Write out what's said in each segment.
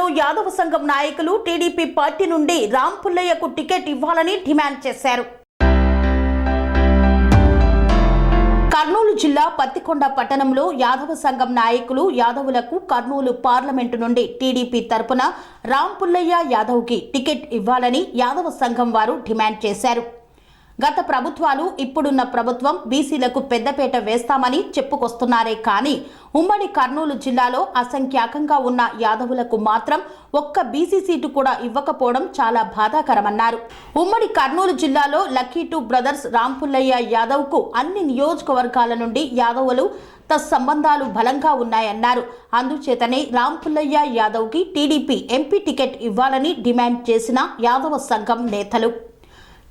పట్టణంలో యాదవ సంఘం నాయకులు టీడీపీ పార్టీ నుండి రామ్ పుల్లయ్యకు టికెట్ ఇవ్వాలని డిమాండ్ చేశారు. కర్నూలు జిల్లా పత్తికొండ పట్టణంలో యాదవ సంఘం నాయకులు యాదవులకు కర్నూలు పార్లమెంటు నుండి టీడీపీ తరపున రామ్ పుల్లయ్య యాదవ్కి టికెట్ ఇవ్వాలని యాదవ సంఘం వారు డిమాండ్ చేశారు. గత ప్రభుత్వాలు ఇప్పుడున్న ప్రభుత్వం బీసీలకు పెద్దపేట వేస్తామని చెప్పుకొస్తున్నారే కానీ ఉమ్మడి కర్నూలు జిల్లాలో అసంఖ్యాకంగా ఉన్న యాదవులకు మాత్రం ఒక్క బీసీ సీటు కూడా ఇవ్వకపోవడం చాలా బాధాకరమన్నారు. ఉమ్మడి కర్నూలు జిల్లాలో లక్కీ టూ బ్రదర్స్ రాంపుల్లయ్య యాదవ్కు అన్ని నియోజకవర్గాల నుండి యాదవులు తత్సంబంధాలు బలంగా ఉన్నాయన్నారు. అందుచేతనే రాంపుల్లయ్య యాదవ్కి టీడీపీ ఎంపీ టికెట్ ఇవ్వాలని డిమాండ్ చేసిన యాదవ సంఘం నేతలు.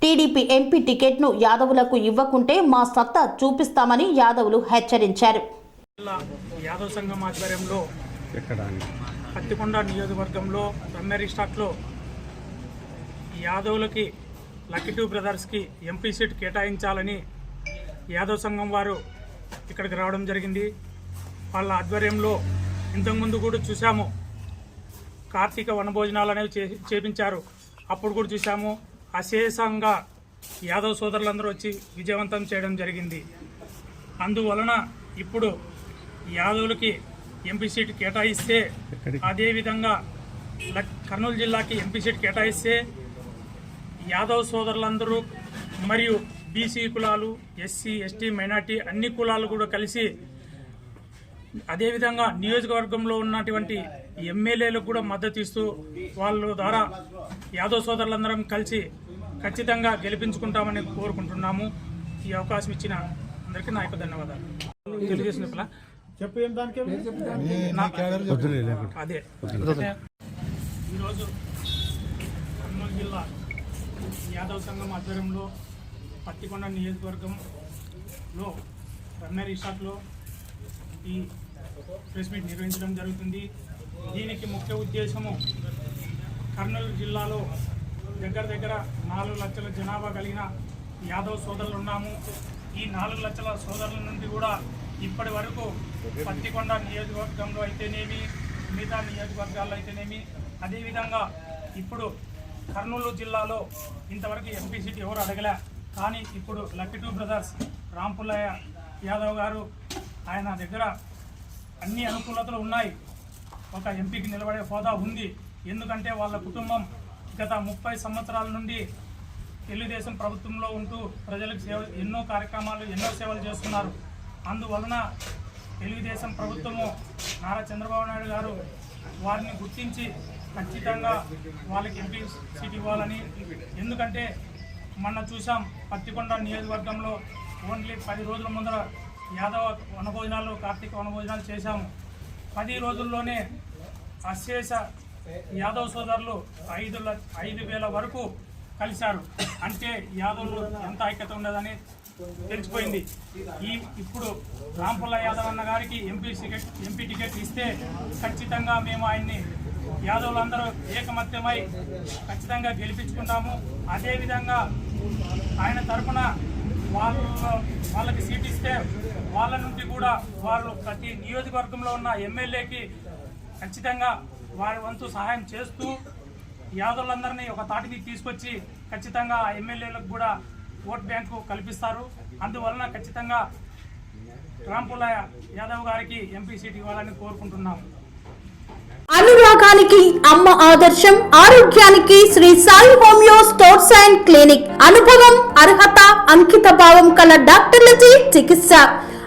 టీడీపీ ఎంపీ టికెట్ను యాదవులకు ఇవ్వకుంటే మా సత్తా చూపిస్తామని యాదవులు హెచ్చరించారు. యాదవ్ సంఘం ఆధ్వర్యంలో పత్తికొండ నియోజకవర్గంలో రమ్మేరి స్టాక్లో యాదవులకి లక్కీ టూ బ్రదర్స్కి ఎంపీ సీట్ కేటాయించాలని యాదవ్ సంఘం వారు ఇక్కడికి రావడం జరిగింది. వాళ్ళ ఆధ్వర్యంలో ఇంతకుముందు కూడా చూసాము కార్తీక వనభోజనాలు అనేవి చే చేపించారు. అప్పుడు కూడా చూసాము అశేషంగా యాదవ్ సోదరులందరూ వచ్చి విజయవంతం చేయడం జరిగింది. అందువలన ఇప్పుడు యాదవులకి ఎంపీ సీట్ కేటాయిస్తే అదేవిధంగా లక్- కర్నూలు జిల్లాకి ఎంపీ సీట్ కేటాయిస్తే యాదవ్ సోదరులందరూ మరియు బీసీ కులాలు ఎస్సీ ఎస్టీ మైనార్టీ అన్ని కులాలు కూడా కలిసి అదేవిధంగా నియోజకవర్గంలో ఉన్నటువంటి ఎమ్మెల్యేలకు కూడా మద్దతు ఇస్తూ వాళ్ళ ద్వారా యాదవ్ సోదరులందరం కలిసి ఖచ్చితంగా గెలిపించుకుంటామని కోరుకుంటున్నాము. ఈ అవకాశం ఇచ్చిన అందరికీ నా యొక్క ధన్యవాదాలు. అదే. ఈరోజు కర్నూలు జిల్లా యాదవ్ సంఘం ఆధ్వర్యంలో పత్తికొండ నియోజకవర్గంలో రమ్మేరి షాట్లో ఈ ప్రెస్ మీట్ నిర్వహించడం జరుగుతుంది. దీనికి ముఖ్య ఉద్దేశము కర్నూలు జిల్లాలో దగ్గర దగ్గర నాలుగు లక్షల జనాభా కలిగిన యాదవ్ సోదరులు ఉన్నాము. ఈ నాలుగు లక్షల సోదరుల నుండి కూడా ఇప్పటి వరకు పత్తికొండ నియోజకవర్గంలో అయితేనేమి మిగతా నియోజకవర్గాల్లో అయితేనేమి అదేవిధంగా ఇప్పుడు కర్నూలు జిల్లాలో ఇంతవరకు ఎంపీ సీట్ ఎవరు అడగలే. కానీ ఇప్పుడు lucky two brothers Rampullayya Yadav గారు ఆయన దగ్గర అన్ని అనుకూలతలు ఉన్నాయి. ఒక ఎంపీకి నిలబడే హోదా ఉంది. ఎందుకంటే వాళ్ళ కుటుంబం గత ముప్పై సంవత్సరాల నుండి తెలుగుదేశం ప్రభుత్వంలో ఉంటూ ప్రజలకు సేవ ఎన్నో కార్యక్రమాలు ఎన్నో సేవలు చేస్తున్నారు. అందువలన తెలుగుదేశం ప్రభుత్వము నారా చంద్రబాబు నాయుడు గారు వారిని గుర్తించి ఖచ్చితంగా వాళ్ళకి ఎంపీ సీట్ ఇవ్వాలని. ఎందుకంటే మొన్న చూసాం పత్తికొండ నియోజకవర్గంలో ఓన్లీ పది రోజుల ముందర యాదవ వనభోజనాలు కార్తీక వనభోజనాలు చేశాము. పది రోజుల్లోనే అశేష యాదవ్ సోదరులు ఐదు ఐదు వేల వరకు కలిశారు. అంటే యాదవులు ఎంత ఐక్యత ఉండదని తెలిసిపోయింది. ఈ ఇప్పుడు రాంపుల్ల యాదవ్ అన్న గారికి ఎంపీ టికెట్ ఎంపీ టికెట్ ఇస్తే ఖచ్చితంగా మేము ఆయన్ని యాదవులందరూ ఏకమత్యమై ఖచ్చితంగా గెలిపించుకుంటాము. అదేవిధంగా ఆయన తరపున వాళ్ళ వాళ్ళకి సీట్ ఇస్తే వాళ్ళ నుండి కూడా వాళ్ళు ప్రతి నియోజకవర్గంలో ఉన్న ఎమ్మెల్యేకి ఖచ్చితంగా వారి వంతు సహాయం చేస్తూ యాదవులందరినీ ఒక తాటికి తీసుకొచ్చి ఖచ్చితంగా ఆ ఎమ్మెల్యేలకు కూడా ఓట్ బ్యాంకు కల్పిస్తారు. అందువలన ఖచ్చితంగా రాంపుల యాదవ్ గారికి ఎంపీ సీట్ ఇవ్వాలని కోరుకుంటున్నాము. అనురాగానికి అమ్మ ఆదర్శం ఆరోగ్యానికి Shri Sai homeo sports and clinic. అనుభవం అర్హత అంకిత భావం కల డాక్టర్లచే చికిత్స.